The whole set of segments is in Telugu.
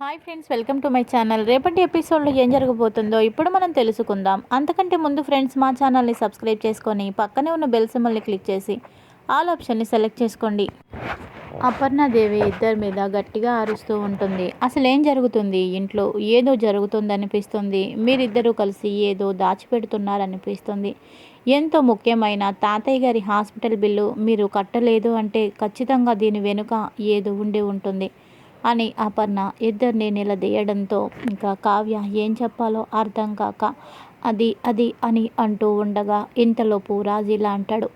Hi friends welcome to my channel రేపటి ఎపిసోడ్లో ఏం జరగబోతుందో ఇప్పుడు మనం తెలుసుకుందాం. అంతకంటే ముందు ఫ్రెండ్స్ మా ఛానల్ని సబ్స్క్రైబ్ చేసుకొని పక్కనే ఉన్న బెల్ సింబల్ని క్లిక్ చేసి ఆల్ ఆప్షన్ని సెలెక్ట్ చేసుకోండి. అపర్ణాదేవి ఇద్దరి మీద గట్టిగా అరుస్తూ ఉంటుంది. అసలు ఏం జరుగుతుంది? ఇంట్లో ఏదో జరుగుతుంది అనిపిస్తుంది. మీరిద్దరూ కలిసి ఏదో దాచిపెడుతున్నారనిపిస్తుంది ఎంతో ముఖ్యమైన తాతయ్య గారి హాస్పిటల్ బిల్లు మీరు కట్టలేదు అంటే ఖచ్చితంగా దీని వెనుక ఏదో ఉండి ఉంటుంది. అని అపర్ణ ఇద్దరిని నిలదీయడంతో ఇంకా కావ్య ఏం చెప్పాలో అర్థం కాక అది అది అని అంటూ ఉండగా ఇంతలోపు రాజీలా అంటాడు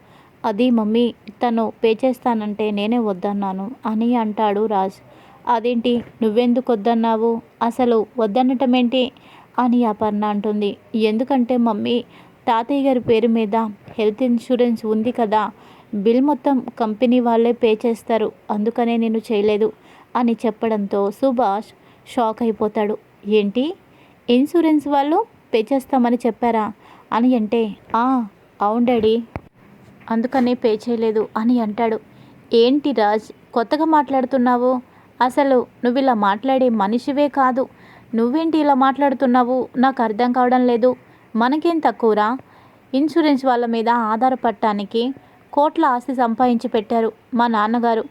అది మమ్మీ తను పే చేస్తానంటే నేనే వద్దన్నాను అని అంటాడు రాజ్. అదేంటి నువ్వెందుకు వద్దన్నావు? అసలు వద్దనటం ఏంటి అని అపర్ణ అంటుంది. ఎందుకంటే మమ్మీ తాతయ్య గారి పేరు మీద హెల్త్ ఇన్సూరెన్స్ ఉంది కదా బిల్ మొత్తం కంపెనీ వాళ్ళే పే చేస్తారు అందుకనే నేను చేయలేదు. అని చెప్పడంతో సుభాష్ షాక్ అయిపోతాడు. ఏంటి? ఇన్సూరెన్స్ వాళ్ళు పే చేస్తామని చెప్పారా? అని అంటే "ఆ, అవును డాడీ. అందుకనే పే చేయలేదు అని అంటాడు. ఏంటి రాజ్ కొత్తగా మాట్లాడుతున్నావు? అసలు నువ్వు ఇలా మాట్లాడే మనిషివే కాదు. నువ్వేంటి ఇలా మాట్లాడుతున్నావు? నాకు అర్థం కావడం లేదు. మనకేం తక్కువరా? ఇన్సూరెన్స్ వాళ్ళ మీద ఆధారపడటానికి కోట్ల ఆస్తి సంపాదించి పెట్టారు మా నాన్నగారు.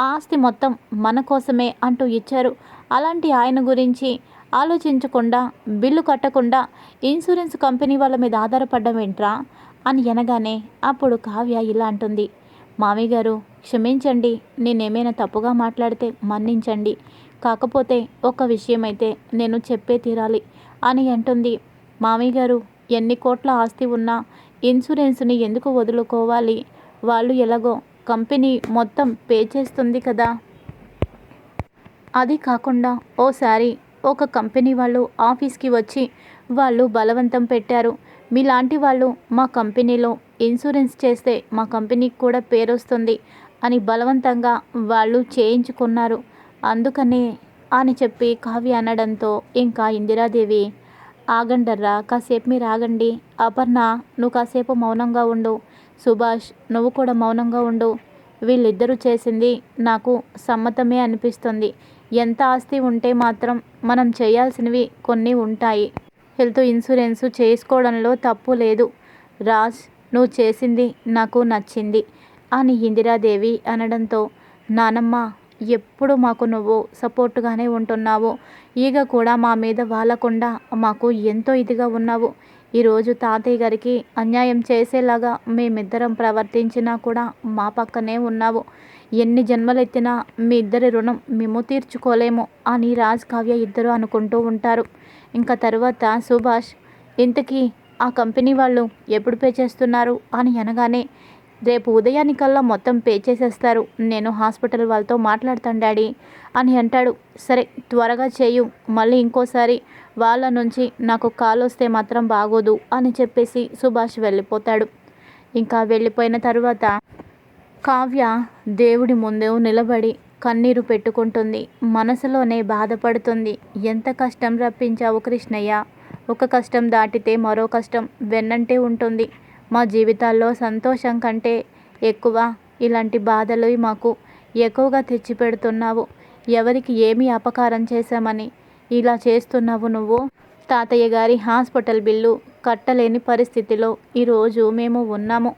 ఆస్తి మొత్తం మన కోసమే అంటూ ఇచ్చారు. అలాంటి ఆయన గురించి ఆలోచించకుండా బిల్లు కట్టకుండా ఇన్సూరెన్స్ కంపెనీ వాళ్ళ మీద ఆధారపడడం ఏంట్రా? అని అనగానే అప్పుడు కావ్య ఇలా అంటుంది. మామయ్య గారు క్షమించండి. నేనేమైనా తప్పుగా మాట్లాడితే మన్నించండి. కాకపోతే ఒక విషయం అయితే నేను చెప్పే తీరాలి అని అంటుంది. మామయ్య గారు ఎన్ని కోట్ల ఆస్తి ఉన్నా ఇన్సూరెన్స్ని ఎందుకు వదులుకోవాలి? వాళ్ళు ఎలాగో కంపెనీ మొత్తం పే చేస్తుంది కదా. అది కాకుండా ఓసారి ఒక కంపెనీ వాళ్ళు ఆఫీస్కి వచ్చి వాళ్ళు బలవంతం పెట్టారు. మీలాంటి వాళ్ళు మా కంపెనీలో ఇన్సూరెన్స్ చేస్తే మా కంపెనీకి కూడా పేరు వస్తుంది అని బలవంతంగా వాళ్ళు చేయించుకున్నారు. అందుకనే అని చెప్పి కావ్య అనడంతో ఇంకా ఇందిరాదేవి ఆగండర్రా కాసేపు మీరు ఆగండి. అపర్ణ నువ్వు కాసేపు మౌనంగా ఉండు. సుభాష్ నువ్వు కూడా మౌనంగా ఉండు. వీళ్ళిద్దరూ చేసింది నాకు సమ్మతమే అనిపిస్తుంది. ఎంత ఆస్తి ఉంటే మాత్రం మనం చేయాల్సినవి కొన్ని ఉంటాయి. హెల్త్ ఇన్సూరెన్స్ చేసుకోవడంలో తప్పు లేదు. రాజ్ నువ్వు చేసింది నాకు నచ్చింది అని ఇందిరాదేవి అనడంతో నానమ్మ ఎప్పుడు మాకు నువ్వు సపోర్టుగానే ఉంటున్నావు. ఈగ కూడా మా మీద వాలకుండా మాకు ఎంతో ఇదిగా ఉన్నావు. ఈరోజు తాతయ్య గారికి అన్యాయం చేసేలాగా మేమిద్దరం ప్రవర్తించినా కూడా మా పక్కనే ఉన్నావు. ఎన్ని జన్మలెత్తినా మీ ఇద్దరి రుణం మేము తీర్చుకోలేము అని రాజ్ కావ్య ఇద్దరు అనుకుంటూ ఉంటారు. ఇంకా తర్వాత సుభాష్ ఇంతకీ ఆ కంపెనీ వాళ్ళు ఎప్పుడు పే చేస్తున్నారు? అని అనగానే రేపు ఉదయానికల్లా మొత్తం పే చేసేస్తారు. నేను హాస్పిటల్ వాళ్ళతో మాట్లాడతాను డాడీ అని అంటాడు. సరే త్వరగా చేయు మళ్ళీ ఇంకోసారి వాళ్ళ నుంచి నాకు కాల్ వస్తే మాత్రం బాగోదు అని చెప్పేసి సుభాష్ వెళ్ళిపోతాడు. ఇంకా వెళ్ళిపోయిన తర్వాత కావ్య దేవుడి ముందు నిలబడి కన్నీరు పెట్టుకుంటుంది. మనసులోనే బాధపడుతుంది. ఎంత కష్టం రప్పించావు కృష్ణయ్య. ఒక కష్టం దాటితే మరో కష్టం వెన్నంటే ఉంటుంది. మా జీవితాల్లో సంతోషం కంటే ఎక్కువ ఇలాంటి బాధలు మాకు ఎక్కువగా తెచ్చిపెడుతున్నావు. ఎవరికి ఏమి అపకారం చేశామని ఇలా చేస్తున్నావు నువ్వు? తాతయ్య గారి హాస్పిటల్ బిల్లు కట్టలేని పరిస్థితిలో ఈరోజు మేము ఉన్నాము.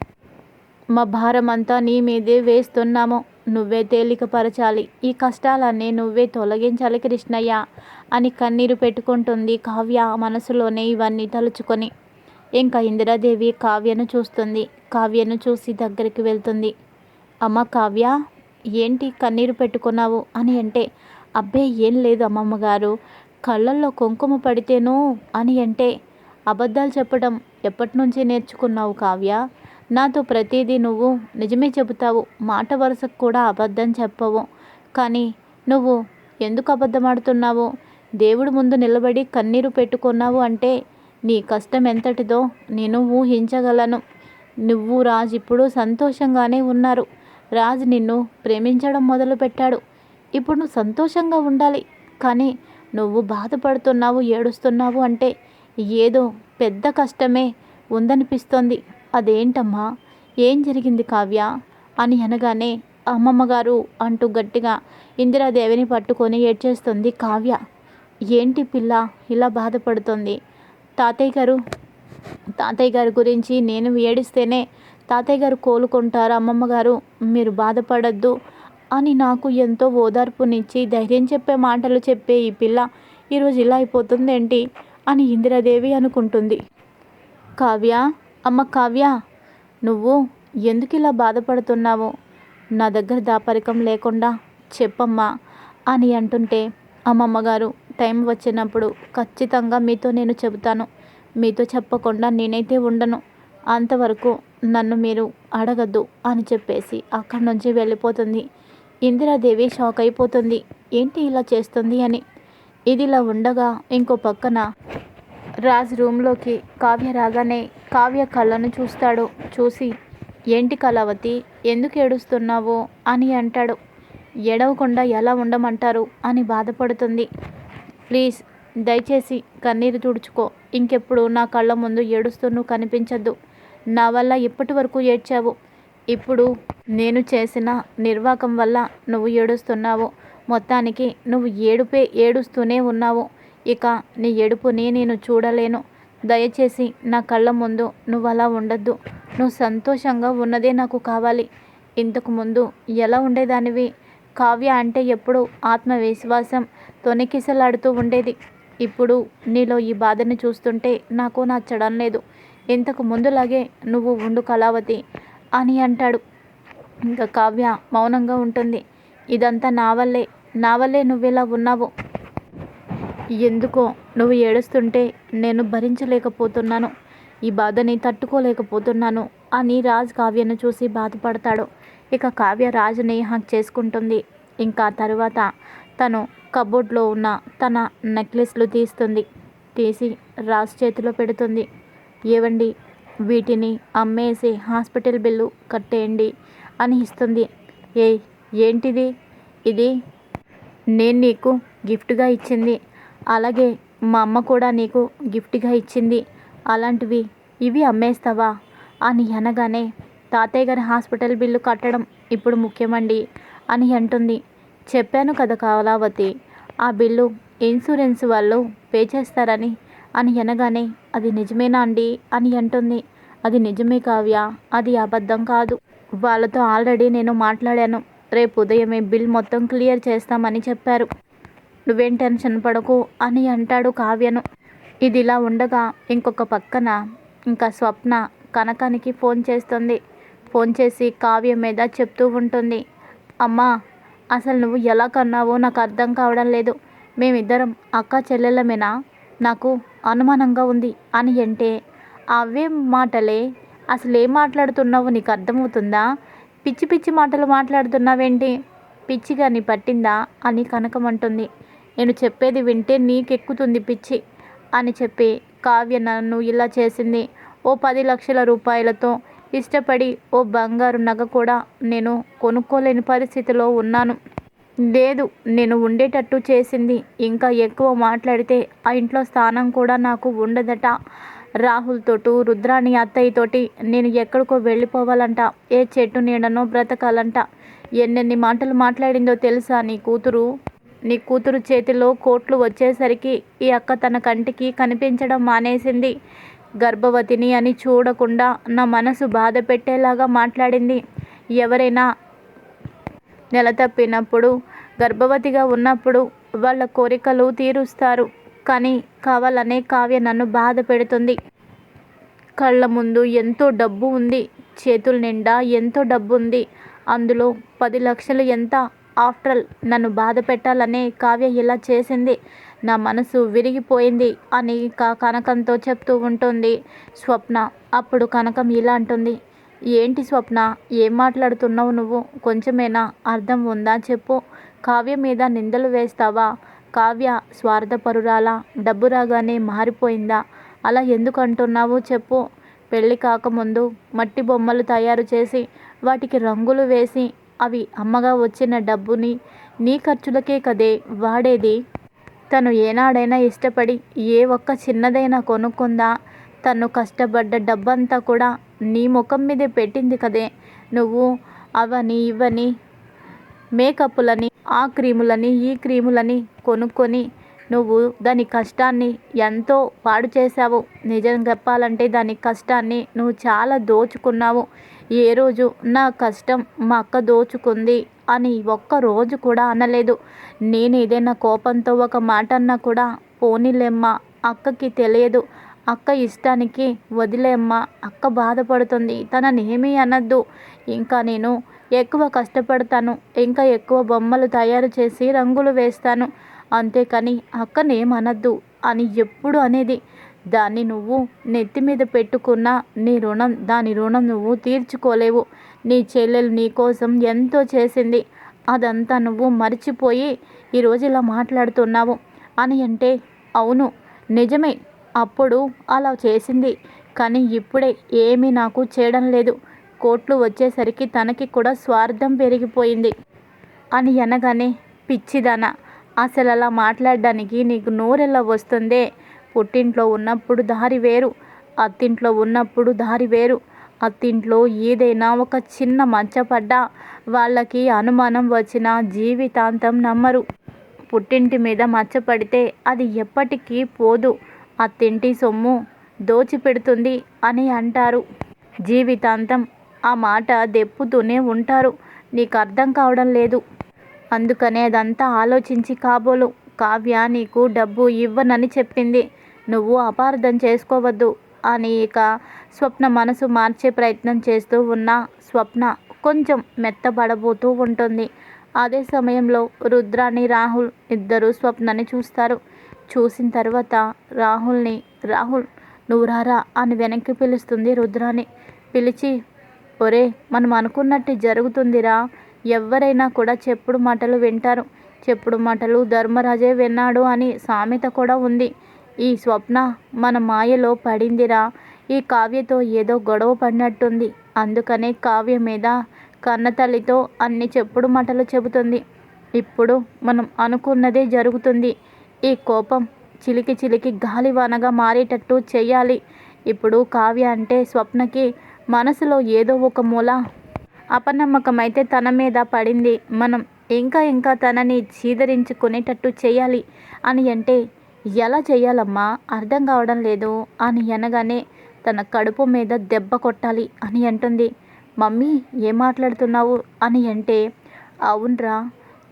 మా భారం అంతా నీ మీదే వేస్తున్నాము. నువ్వే తేలికపరచాలి. ఈ కష్టాలన్నీ నువ్వే తొలగించాలి కృష్ణయ్య అని కన్నీరు పెట్టుకుంటుంది కావ్య మనసులోనే ఇవన్నీ తలుచుకొని. ఇంకా ఇందిరాదేవి కావ్యను చూస్తుంది. కావ్యను చూసి దగ్గరికి వెళ్తుంది. అమ్మ కావ్య ఏంటి కన్నీరు పెట్టుకున్నావు అని అంటే అబ్బే ఏం లేదు అమ్మమ్మ గారు కళ్ళల్లో కుంకుమ పడితేనో అని అంటే అబద్ధాలు చెప్పడం ఎప్పటి నుంచి నేర్చుకున్నావు కావ్య? నాతో ప్రతిదీ నువ్వు నిజమే చెబుతావు. మాట వరుసకు కూడా అబద్ధం చెప్పవు. కానీ నువ్వు ఎందుకు అబద్ధమాడుతున్నావు దేవుడు దేవుడి ముందు నిలబడి కన్నీరు పెట్టుకున్నావు అంటే నీ కష్టం ఎంతటిదో నేను ఊహించగలను. నువ్వు రాజు ఇప్పుడు సంతోషంగానే ఉన్నారు. రాజు నిన్ను ప్రేమించడం మొదలుపెట్టాడు. ఇప్పుడు నువ్వు సంతోషంగా ఉండాలి. కానీ నువ్వు బాధపడుతున్నావు ఏడుస్తున్నావు అంటే ఏదో పెద్ద కష్టమే ఉందనిపిస్తోంది. అదేంటమ్మా? ఏం జరిగింది కావ్య? అని అనగానే అమ్మమ్మ గారు అంటూ గట్టిగా ఇందిరాదేవిని పట్టుకొని ఏడ్చేస్తుంది కావ్య. ఏంటి పిల్ల ఇలా బాధపడుతుంది? తాతయ్య గారు తాతయ్య గారి గురించి నేను ఏడిస్తేనే తాతయ్య గారు కోలుకుంటారు అమ్మమ్మ గారు మీరు బాధపడద్దు అని నాకు ఎంతో ఓదార్పునిచ్చి ధైర్యం చెప్పే మాటలు చెప్పే ఈ పిల్ల ఈరోజు ఇలా అయిపోతుందేంటి అని ఇందిరాదేవి అనుకుంటుంది. కావ్య అమ్మ కావ్య నువ్వు ఎందుకు ఇలా బాధపడుతున్నావు? నా దగ్గర దాపరికం లేకుండా చెప్పమ్మా అని అంటుంటే అమ్మమ్మ గారు టైం వచ్చినప్పుడు ఖచ్చితంగా మీతో నేను చెబుతాను. మీతో చెప్పకుండా నేనైతే ఉండను. అంతవరకు నన్ను మీరు అడగద్దు అని చెప్పేసి అక్కడి నుంచి వెళ్ళిపోతుంది. ఇందిరాదేవి షాక్ అయిపోతుంది. ఏంటి ఇలా చేస్తుంది అని. ఇదిలా ఉండగా ఇంకో పక్కన రాజ్ రూమ్లోకి కావ్య రాగానే కావ్య కళ్ళను చూస్తాడు. చూసి ఏంటి కళావతి? ఎందుకు ఏడుస్తున్నావు? అని అంటాడు. ఎడవకుండా ఎలా ఉండమంటారు? అని బాధపడుతుంది. ప్లీజ్ దయచేసి కన్నీరు తుడుచుకో. ఇంకెప్పుడు నా కళ్ళ ముందు ఏడుస్తూ నువ్వు కనిపించద్దు. నా వల్ల ఇప్పటి వరకు ఏడ్చావు. ఇప్పుడు నేను చేసిన నిర్వాకం వల్ల నువ్వు ఏడుస్తున్నావు. మొత్తానికి నువ్వు ఏడుపే ఏడుస్తూనే ఉన్నావు. ఇక నీ ఏడుపుని నేను చూడలేను. దయచేసి నా కళ్ళ ముందు నువ్వు అలా ఉండద్దు. నువ్వు సంతోషంగా ఉన్నదే నాకు కావాలి. ఇంతకు ముందు ఎలా ఉండేదానివి? కావ్య అంటే ఎప్పుడు ఆత్మవిశ్వాసం తొనికిసలాడుతూ ఉండేది. ఇప్పుడు నీలో ఈ బాధని చూస్తుంటే నాకు నచ్చడం లేదు ఇంతకు ముందులాగే నువ్వు ఉండు కళావతి. అని అంటాడు. ఇంకా కావ్య మౌనంగా ఉంటుంది. ఇదంతా నా వల్లే. నా వల్లే నువ్వెలా ఉన్నావు. ఎందుకో నువ్వు ఏడుస్తుంటే నేను భరించలేకపోతున్నాను. ఈ బాధని తట్టుకోలేకపోతున్నాను అని రాజ్ కావ్యను చూసి బాధపడతాడు. ఇక కావ్య రాజుని హక్ చేసుకుంటుంది. ఇంకా తరువాత తను కబోర్డ్లో ఉన్న తన నెక్లెస్లు తీస్తుంది. తీసి రాజ్ చేతిలో పెడుతుంది. ఏవండి? వీటిని అమ్మేసి హాస్పిటల్ బిల్లు కట్టేయండి అని ఇస్తుంది ఏ ఏంటిది? ఇది నేను నీకు గిఫ్ట్గా ఇచ్చింది. అలాగే మా అమ్మ కూడా నీకు గిఫ్ట్గా ఇచ్చింది. అలాంటివి ఇవి అమ్మేస్తావా? అని అనగానే తాతయ్య గారి హాస్పిటల్ బిల్లు కట్టడం ఇప్పుడు ముఖ్యమండి అని అంటుంది. చెప్పాను కదా కళావతి ఆ బిల్లు ఇన్సూరెన్స్ వాళ్ళు పే చేస్తారని అని అనగానే అది నిజమేనా అండి? అని అంటుంది. అది నిజమే కావ్య. అది అబద్ధం కాదు. వాళ్ళతో ఆల్రెడీ నేను మాట్లాడాను. రేపు ఉదయమే బిల్ మొత్తం క్లియర్ చేస్తామని చెప్పారు. నువ్వేం టెన్షన్ పడకు అని అంటాడు కావ్యను. ఇది ఇలా ఉండగా ఇంకొక పక్కన ఇంకా స్వప్న కనకానికి ఫోన్ చేస్తుంది. ఫోన్ చేసి కావ్య మీద చెప్తూ ఉంటుంది. అమ్మా అసలు నువ్వు ఎలా కన్నావో నాకు అర్థం కావడం లేదు. మేమిద్దరం అక్క చెల్లెలమేనా నాకు అనుమానంగా ఉంది. అని అంటే అవే మాటలే అసలు ఏం మాట్లాడుతున్నావు నీకు అర్థమవుతుందా? పిచ్చి పిచ్చి మాటలు మాట్లాడుతున్నావేంటి? పిచ్చిగా నీ పట్టిందా? అని కనకమంటుంది నేను చెప్పేది వింటే నీకెక్కుతుంది పిచ్చి అని చెప్పి కావ్య నన్ను ఇలా చేసింది. ఓ పది లక్షల రూపాయలతో ఇష్టపడి ఓ బంగారు నగ కూడా నేను కొనుక్కోలేని పరిస్థితిలో ఉన్నాను. లేదు నేను ఉండేటట్టు చేసింది. ఇంకా ఎక్కువ మాట్లాడితే ఆ ఇంట్లో స్థానం కూడా నాకు ఉండదట. రాహుల్తోటూ రుద్రాని రుద్రాణి అత్తయ్యతోటి నేను ఎక్కడికో వెళ్ళిపోవాలంట. ఏ చెట్టు నీడనో బ్రతకాలంట. ఎన్నెన్ని మాటలు మాట్లాడిందో తెలుసా నీ కూతురు? నీ కూతురు చేతిలో కోట్లు వచ్చేసరికి ఈ అక్క తన కంటికి కనిపించడం మానేసింది. గర్భవతిని అని చూడకుండా నా మనసు బాధ పెట్టేలాగా మాట్లాడింది. ఎవరైనా నెల తప్పినప్పుడు గర్భవతిగా ఉన్నప్పుడు వాళ్ళ కోరికలు తీరుస్తారు. కానీ కావాలనే కావ్య నన్ను బాధ పెడుతుంది. కళ్ళ ముందు ఎంతో డబ్బు ఉంది. చేతుల నిండా ఎంతో డబ్బు ఉంది అందులో పది లక్షలు ఎంత? ఆఫ్టర్ నన్ను బాధ పెట్టాలనే కావ్య ఇలా చేసింది. నా మనసు విరిగిపోయింది అని కనకంతో చెప్తూ ఉంటుంది. స్వప్న అప్పుడు కనకం ఇలా అంటుంది. ఏంటి స్వప్న? ఏం మాట్లాడుతున్నావు నువ్వు? కొంచెమేనా? అర్థం ఉందా? చెప్పు. కావ్య మీద నిందలు వేస్తావా? కావ్య స్వార్థపరురాలా? డబ్బు రాగానే మారిపోయిందా? అలా ఎందుకంటున్నావు చెప్పు. పెళ్ళి కాకముందు మట్టి బొమ్మలు తయారు చేసి వాటికి రంగులు వేసి అవి అమ్మగా వచ్చిన డబ్బుని నీ ఖర్చులకే కదే వాడేది? తను ఏనాడైనా ఇష్టపడి ఏ ఒక్క చిన్నదైనా కొనుక్కుందా? తను కష్టపడ్డ డబ్బంతా కూడా నీ ముఖం మీదే పెట్టింది కదే. నువ్వు అవని ఇవని మేకప్లని ఆ క్రీములని ఈ క్రీములని కొనుక్కొని నువ్వు దాని కష్టాన్ని ఎంతో పాడు చేశావు. నిజం చెప్పాలంటే దాని కష్టాన్ని నువ్వు చాలా దోచుకున్నావు. ఏ రోజు నా కష్టం మా అక్క దోచుకుంది అని ఒక్క రోజు కూడా అనలేదు. నేను ఏదైనా కోపంతో ఒక మాట అన్నా కూడా పోనీలేమ్మా అక్కకి తెలియదు. అక్క ఇష్టానికి వదిలేమ్మా అక్క బాధపడుతుంది. తనని ఏమీ అనద్దు. ఇంకా నేను ఎక్కువ కష్టపడతాను. ఇంకా ఎక్కువ బొమ్మలు తయారు చేసి రంగులు వేస్తాను. అంతేకాని అక్కనేమనద్దు. అని ఎప్పుడు అనేది దాన్ని నువ్వు నెత్తి మీద పెట్టుకున్న నీ రుణం దాని రుణం నువ్వు తీర్చుకోలేవు. నీ చెల్లెలు నీ కోసం ఎంతో చేసింది. అదంతా నువ్వు మర్చిపోయి ఈరోజు ఇలా మాట్లాడుతున్నావు అని అంటే అవును నిజమే. అప్పుడు అలా చేసింది. కానీ ఇప్పుడే ఏమీ నాకు చేయడం లేదు. కోట్లు వచ్చేసరికి తనకి కూడా స్వార్థం పెరిగిపోయింది. అని అనగానే పిచ్చిదన అసలు అలా మాట్లాడడానికి నీకు నోరెలా వస్తుందే? పుట్టింట్లో ఉన్నప్పుడు దారి వేరు అత్తింట్లో ఉన్నప్పుడు దారి వేరు. అత్తింట్లో ఏదైనా ఒక చిన్న మచ్చపడ్డా వాళ్ళకి అనుమానం వచ్చిన జీవితాంతం నమ్మరు. పుట్టింటి మీద మచ్చపడితే అది ఎప్పటికీ పోదు. అత్తింటి సొమ్ము దోచిపెడుతుంది అని అంటారు. జీవితాంతం ఆ మాట దెప్పుతూనే ఉంటారు. నీకు అర్థం కావడం లేదు. అందుకనే అదంతా ఆలోచించి కాబోలు. కావ్య నీకు డబ్బు ఇవ్వనని చెప్పింది. నువ్వు అపార్థం చేసుకోవద్దు. అని ఇక స్వప్న మనసు మార్చే ప్రయత్నం చేస్తూ ఉన్న స్వప్న కొంచెం మెత్తబడబోతూ ఉంటుంది. అదే సమయంలో రుద్రాని రాహుల్ ఇద్దరు స్వప్నని చూస్తారు. చూసిన తర్వాత రాహుల్ని రాహుల్ నువ్వు రారా అని వెనక్కి పిలుస్తుంది రుద్రాని పిలిచి ఒరే మనం అనుకున్నట్టు జరుగుతుందిరా. ఎవరైనా కూడా చెప్పుడు మాటలు వింటారు. చెప్పుడు మాటలు ధర్మరాజే విన్నాడు అని సామెత కూడా ఉంది. ఈ స్వప్న మన మాయలో పడిందిరా. ఈ కావ్యతో ఏదో గొడవ పడినట్టుంది. అందుకనే కావ్య మీద కన్నతల్లితో అన్ని చెప్పుడు మాటలు చెబుతుంది. ఇప్పుడు మనం అనుకున్నదే జరుగుతుంది. ఈ కోపం చిలికి చిలికి గాలివానగా మారేటట్టు చేయాలి ఇప్పుడు కావ్య అంటే స్వప్నకి మనసులో ఏదో ఒక మూల అపనమ్మకం అయితే తన మీద పడింది. మనం ఇంకా ఇంకా తనని చీదరించుకునేటట్టు చేయాలి అని అంటే ఎలా చేయాలమ్మా? అర్థం కావడం లేదు అని అనగానే తన కడుపు మీద దెబ్బ కొట్టాలి అని అంటుంది. మమ్మీ ఏం మాట్లాడుతున్నావు? అని అంటే అవునరా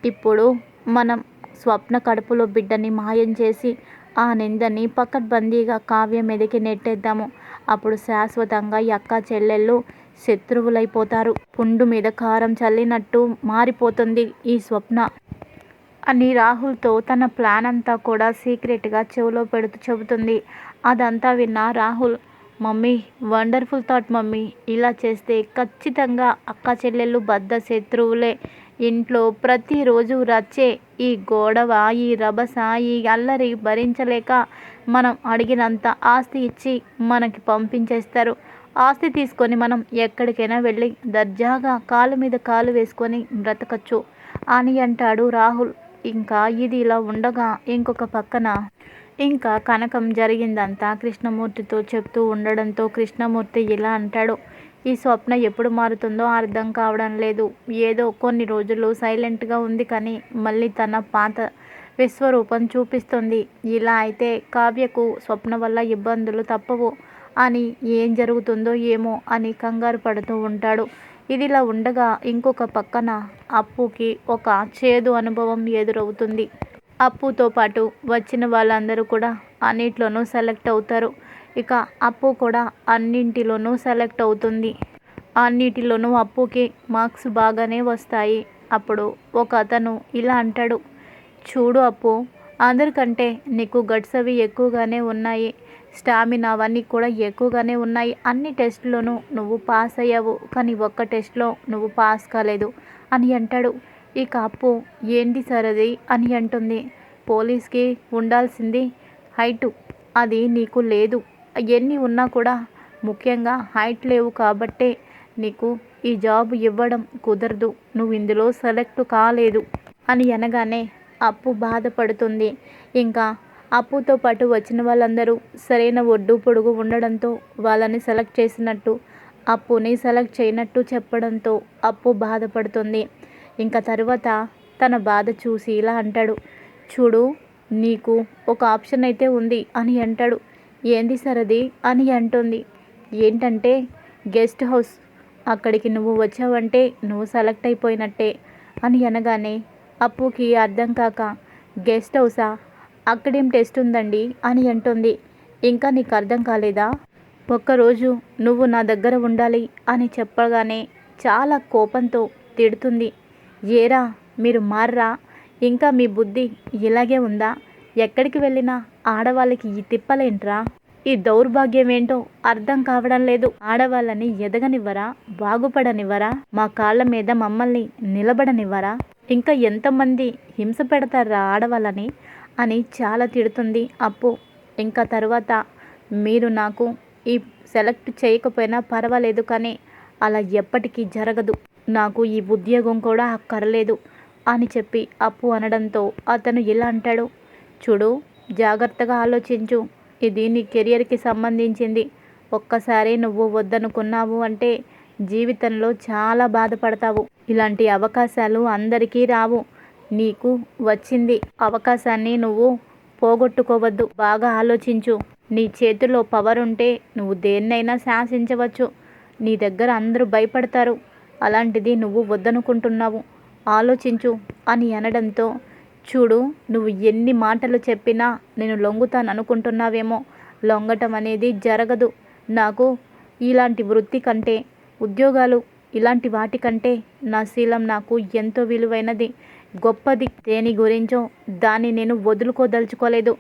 ఇప్పుడు మనం స్వప్న కడుపులో బిడ్డని మాయం చేసి ఆ నిందని పకడ్బందీగా కావ్యం మీదకి నెట్టేద్దాము. అప్పుడు శాశ్వతంగా ఈ అక్క చెల్లెళ్ళు శత్రువులైపోతారు. పుండు మీద కారం చల్లినట్టు మారిపోతుంది ఈ స్వప్న. అని రాహుల్తో తన ప్లాన్ అంతా కూడా సీక్రెట్గా చెవిలో పెడుతూ చెబుతుంది. అదంతా విన్న Rahul mummy wonderful thought mummy. ఇలా చేస్తే ఖచ్చితంగా అక్క చెల్లెళ్ళు బద్ద శత్రువులే. ఇంట్లో ప్రతిరోజు రచ్చే ఈ గొడవ ఈ రభస ఈ అల్లరి భరించలేక మనం అడిగినంత ఆస్తి ఇచ్చి మనకి పంపించేస్తారు. ఆస్తి తీసుకొని మనం ఎక్కడికైనా వెళ్ళి దర్జాగా కాలు మీద కాలు వేసుకొని బ్రతకచ్చు. అని అంటాడు రాహుల్. ఇంకా ఇది ఇలా ఉండగా ఇంకొక పక్కన ఇంకా కనకం జరిగిందంతా కృష్ణమూర్తితో చెప్తూ ఉండడంతో కృష్ణమూర్తి ఇలా అంటాడు. ఈ స్వప్న ఎప్పుడు మారుతుందో అర్థం కావడం లేదు. ఏదో కొన్ని రోజులు సైలెంట్గా ఉంది కానీ మళ్ళీ తన పాత విశ్వరూపం చూపిస్తుంది. ఇలా అయితే కావ్యకు స్వప్న వల్ల ఇబ్బందులు తప్పవు. అని ఏం జరుగుతుందో ఏమో అని కంగారు పడుతూ ఉంటాడు. ఇదిలా ఉండగా ఇంకొక పక్కన అప్పుకి ఒక చేదు అనుభవం ఎదురవుతుంది. అప్పుతో పాటు వచ్చిన వాళ్ళందరూ కూడా అన్నిట్లోనూ సెలెక్ట్ అవుతారు. ఇక అప్పు కూడా అన్నింటిలోనూ సెలెక్ట్ అవుతుంది. అన్నిటిలోనూ అప్పుకి మార్క్స్ బాగానే వస్తాయి. అప్పుడు ఒక అతను ఇలా అంటాడు. చూడు అప్పు. అందరికంటే నీకు గట్స్ అవి ఎక్కువగానే ఉన్నాయి. స్టామినా అవన్నీ కూడా ఎక్కువగానే ఉన్నాయి. అన్ని టెస్ట్లోనూ నువ్వు పాస్ అయ్యావు. కానీ ఒక్క టెస్ట్లో నువ్వు పాస్ కాలేదు అని అంటాడు. ఇక అప్పు ఏంటి సార్ అది? అని అంటుంది. పోలీస్కి ఉండాల్సింది హైటు. అది నీకు లేదు. ఎన్ని ఉన్నా కూడా ముఖ్యంగా హైట్ లేవు కాబట్టే నీకు ఈ జాబ్ ఇవ్వడం కుదరదు. నువ్వు ఇందులో సెలెక్ట్ కాలేదు అని అనగానే అప్పు బాధపడుతుంది. ఇంకా అప్పుతో పాటు వచ్చిన వాళ్ళందరూ సరైన ఒడ్డు పొడుగు ఉండడంతో వాళ్ళని సెలెక్ట్ చేసినట్టు అప్పుని సెలెక్ట్ చేయనట్టు చెప్పడంతో అప్పు బాధపడుతుంది. ఇంకా తర్వాత తన బాధ చూసి ఇలా అంటాడు చూడు నీకు ఒక ఆప్షన్ అయితే ఉంది అని అంటాడు. ఏంది సరది? అని అంటుంది. ఏంటంటే గెస్ట్ హౌస్ అక్కడికి నువ్వు వచ్చావంటే నువ్వు సెలెక్ట్ అయిపోయినట్టే అని అనగానే అప్పుకి అర్థం కాక గెస్ట్ హౌసా? అక్కడేం టెస్ట్ ఉందండి? అని అంటుంది. ఇంకా నీకు అర్థం కాలేదా? ఒక్కరోజు నువ్వు నా దగ్గర ఉండాలి అని చెప్పగానే చాలా కోపంతో తిడుతుంది. ఏరా మీరు మార్రా? ఇంకా మీ బుద్ధి ఇలాగే ఉందా? ఎక్కడికి వెళ్ళినా ఆడవాళ్ళకి ఈ తిప్పలేంట్రా? ఈ దౌర్భాగ్యం ఏంటో అర్థం కావడం లేదు. ఆడవాళ్ళని ఎదగనివ్వరా? బాగుపడనివ్వరా? మా కాళ్ళ మీద మమ్మల్ని నిలబడనివ్వరా? ఇంకా ఎంతమంది హింస పెడతారా ఆడవాళ్ళని అని చాలా తిడుతుంది అప్పు. ఇంకా తర్వాత మీరు నాకు ఈ సెలెక్ట్ చేయకపోయినా పర్వాలేదు కానీ అలా ఎప్పటికీ జరగదు. నాకు ఈ ఉద్యోగం కూడా అక్కర్లేదు అని చెప్పి అప్పు అనడంతో అతను ఇలా అంటాడు. చూడు జాగ్రత్తగా ఆలోచించు. ఇది నీ కెరియర్కి సంబంధించింది. ఒక్కసారి నువ్వు వద్దనుకున్నావు అంటే జీవితంలో చాలా బాధపడతావు. ఇలాంటి అవకాశాలు అందరికీ రావు. నీకు వచ్చింది అవకాశాన్ని నువ్వు పోగొట్టుకోవద్దు. బాగా ఆలోచించు. నీ చేతిలో పవర్ ఉంటే నువ్వు దేన్నైనా శాసించవచ్చు. నీ దగ్గర అందరూ భయపడతారు. అలాంటిది నువ్వు వద్దనుకుంటున్నావు. ఆలోచించు అని అనడంతో చూడు నువ్వు ఎన్ని మాటలు చెప్పినా నేను లొంగుతాను అనుకుంటున్నావేమో లొంగటం అనేది జరగదు. నాకు ఇలాంటి వృత్తి కంటే ఉద్యోగాలు ఇలాంటి వాటికంటే నా శీలం నాకు ఎంతో విలువైనది. గొప్పది దేని గురించో దాన్ని నేను వదులుకోదలుచుకోలేదు.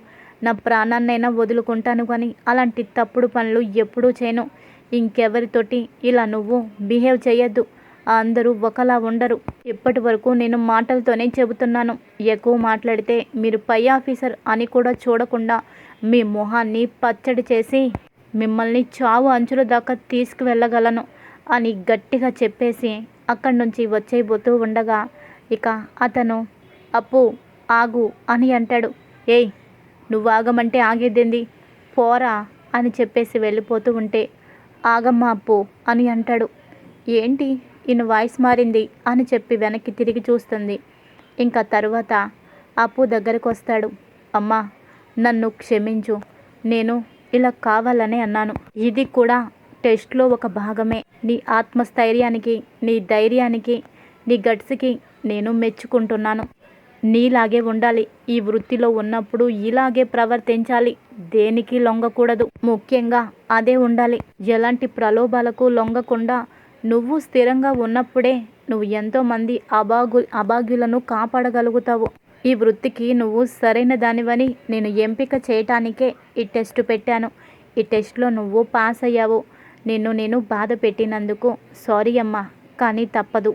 నా ప్రాణాన్నైనా వదులుకుంటాను కానీ అలాంటి తప్పుడు పనులు ఎప్పుడూ చేయను. ఇంకెవరితోటి ఇలా నువ్వు బిహేవ్ చేయొద్దు. అందరూ ఒకలా ఉండరు. ఇప్పటి వరకు నేను మాటలతోనే చెబుతున్నాను. ఎక్కువ మాట్లాడితే మీరు పై ఆఫీసర్ అని కూడా చూడకుండా మీ మొహాన్ని పచ్చడి చేసి మిమ్మల్ని చావు అంచుల దాకా తీసుకువెళ్ళగలను. అని గట్టిగా చెప్పేసి అక్కడి నుంచి వచ్చేయబోతూ ఉండగా ఇక అతను అప్పు ఆగు అని అంటాడు. ఏయ్ నువ్వు ఆగమంటే ఆగేదేంది? పోరా అని చెప్పేసి వెళ్ళిపోతూ ఉంటే ఆగమ్మా అప్పు అని అంటాడు. ఏంటి? ఈయన వాయిస్ మారింది అని చెప్పి వెనక్కి తిరిగి చూస్తుంది. ఇంకా తరువాత అప్పు దగ్గరకు వస్తాడు. అమ్మా నన్ను క్షమించు. నేను ఇలా కావాలనే అన్నాను. ఇది కూడా టెస్ట్లో ఒక భాగమే. నీ ఆత్మస్థైర్యానికి నీ ధైర్యానికి నీ గట్స్కి నేను మెచ్చుకుంటున్నాను. నీలాగే ఉండాలి. ఈ వృత్తిలో ఉన్నప్పుడు ఇలాగే ప్రవర్తించాలి. దేనికి లొంగకూడదు. ముఖ్యంగా అదే ఉండాలి. ఎలాంటి ప్రలోభాలకు లొంగకుండా నువ్వు స్థిరంగా ఉన్నప్పుడే నువ్వు ఎంతోమంది అభాగు అభాగ్యులను కాపాడగలుగుతావు. ఈ వృత్తికి నువ్వు సరైన దానివని నేను ఎంపిక చేయటానికే ఈ టెస్ట్ పెట్టాను. ఈ టెస్ట్లో నువ్వు పాస్ అయ్యావు నిన్ను నేను బాధ పెట్టినందుకు సారీ అమ్మా కానీ తప్పదు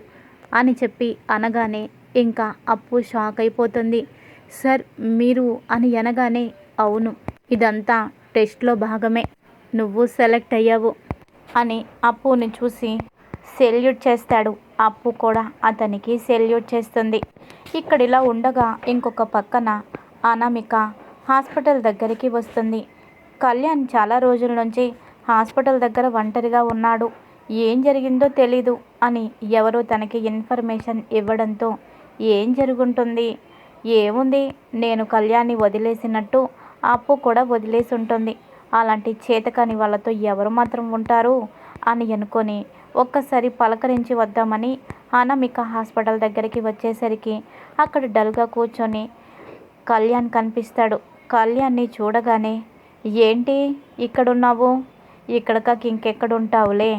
అని చెప్పి అనగానే ఇంకా అప్పు షాక్ అయిపోతుంది. సార్ మీరు అని అనగానే అవును ఇదంతా టెస్ట్లో భాగమే నువ్వు సెలెక్ట్ అయ్యావు అని అప్పుని చూసి సెల్యూట్ చేస్తాడు. అప్పు కూడా అతనికి సెల్యూట్ చేస్తుంది. ఇక్కడ ఇలా ఉండగా ఇంకొక పక్కన అనామిక హాస్పిటల్ దగ్గరికి వస్తుంది. కళ్యాణ్ చాలా రోజుల నుంచి హాస్పిటల్ దగ్గర ఒంటరిగా ఉన్నాడు. ఏం జరిగిందో తెలీదు అని ఎవరో తనకి ఇన్ఫర్మేషన్ ఇవ్వడంతో ఏం జరుగుంటుంది? ఏముంది? నేను కళ్యాణ్ని వదిలేసినట్టు అప్పు కూడా వదిలేసి ఉంటుంది అలాంటి చేతకాని వాళ్ళతో ఎవరు మాత్రం ఉంటారు? అని అనుకొని ఒక్కసారి పలకరించి వద్దామని అనామిక హాస్పిటల్ దగ్గరికి వచ్చేసరికి అక్కడ డల్గా కూర్చొని కళ్యాణ్ కనిపిస్తాడు. కళ్యాణ్ని చూడగానే ఏంటి? ఇక్కడున్నావు? ఇక్కడ ఇంకెక్కడ ఉంటావులే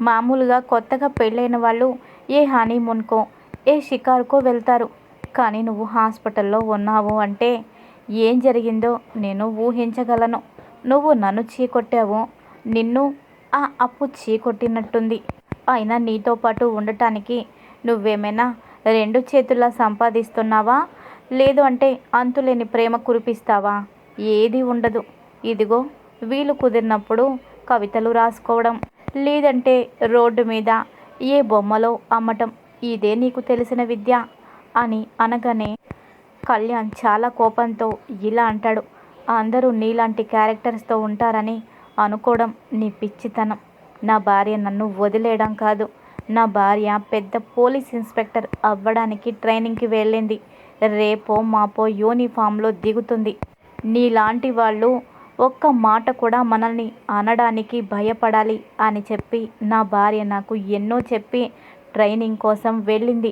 మామూలుగా కొత్తగా పెళ్ళైన వాళ్ళు ఏ హనీమూన్కో ఏ షికారుకో వెళ్తారు. కానీ నువ్వు హాస్పిటల్లో ఉన్నావు అంటే ఏం జరిగిందో నేను ఊహించగలను. నువ్వు నన్ను చీకొట్టావు. నిన్ను ఆ అప్పు చీకొట్టినట్టుంది. అయినా నీతో పాటు ఉండటానికి నువ్వేమైనా రెండు చేతుల్లా సంపాదిస్తున్నావా? లేదు అంటే అంతులేని ప్రేమ కురిపిస్తావా? ఏది ఉండదు. ఇదిగో వీలు కుదిరినప్పుడు కవితలు రాసుకోవడం లేదంటే రోడ్డు మీద ఏ బొమ్మలో అమ్మటం ఇదే నీకు తెలిసిన విద్య? అని అనగానే కళ్యాణ్ చాలా కోపంతో ఇలా అంటాడు. అందరూ నీలాంటి క్యారెక్టర్స్తో ఉంటారని అనుకోవడం నీ పిచ్చితనం. నా భార్య నన్ను వదిలేయడం కాదు. నా భార్య పెద్ద పోలీస్ ఇన్స్పెక్టర్ అవ్వడానికి ట్రైనింగ్కి వెళ్ళింది. రేపో మాపో యూనిఫామ్లో దిగుతుంది. నీలాంటి వాళ్ళు ఒక్క మాట కూడా మనల్ని అనడానికి భయపడాలి అని చెప్పి నా భార్య నాకు ఎన్నో చెప్పి ట్రైనింగ్ కోసం వెళ్ళింది.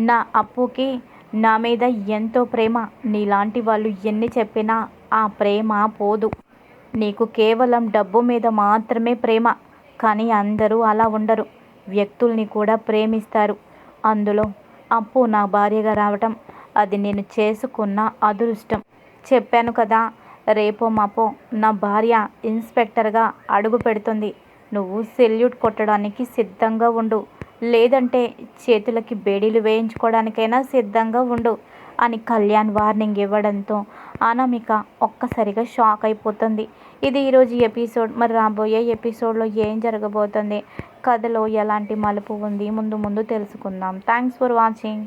నా అప్పుకి నా మీద ఎంతో ప్రేమ. నీలాంటి వాళ్ళు ఎన్ని చెప్పినా ఆ ప్రేమ పోదు. నీకు కేవలం డబ్బు మీద మాత్రమే ప్రేమ. కానీ అందరూ అలా ఉండరు. వ్యక్తుల్ని కూడా ప్రేమిస్తారు. అందులో అప్పు నా భార్యగా రావటం అది నేను చేసుకున్న అదృష్టం. చెప్పాను కదా రేపో మాపో నా భార్య ఇన్స్పెక్టర్గా అడుగు పెడుతుంది. నువ్వు సెల్యూట్ కొట్టడానికి సిద్ధంగా ఉండు. లేదంటే చేతులకి బేడీలు వేయించుకోవడానికైనా సిద్ధంగా ఉండు అని కళ్యాణ్ వార్నింగ్ ఇవ్వడంతో అనామిక ఒక్కసారిగా షాక్ అయిపోతుంది. ఇది ఈరోజు ఎపిసోడ్. మరి రాబోయే ఎపిసోడ్లో ఏం జరగబోతుంది? కథలో ఎలాంటి మలుపు ఉంది? ముందు ముందు తెలుసుకుందాం. Thanks for watching.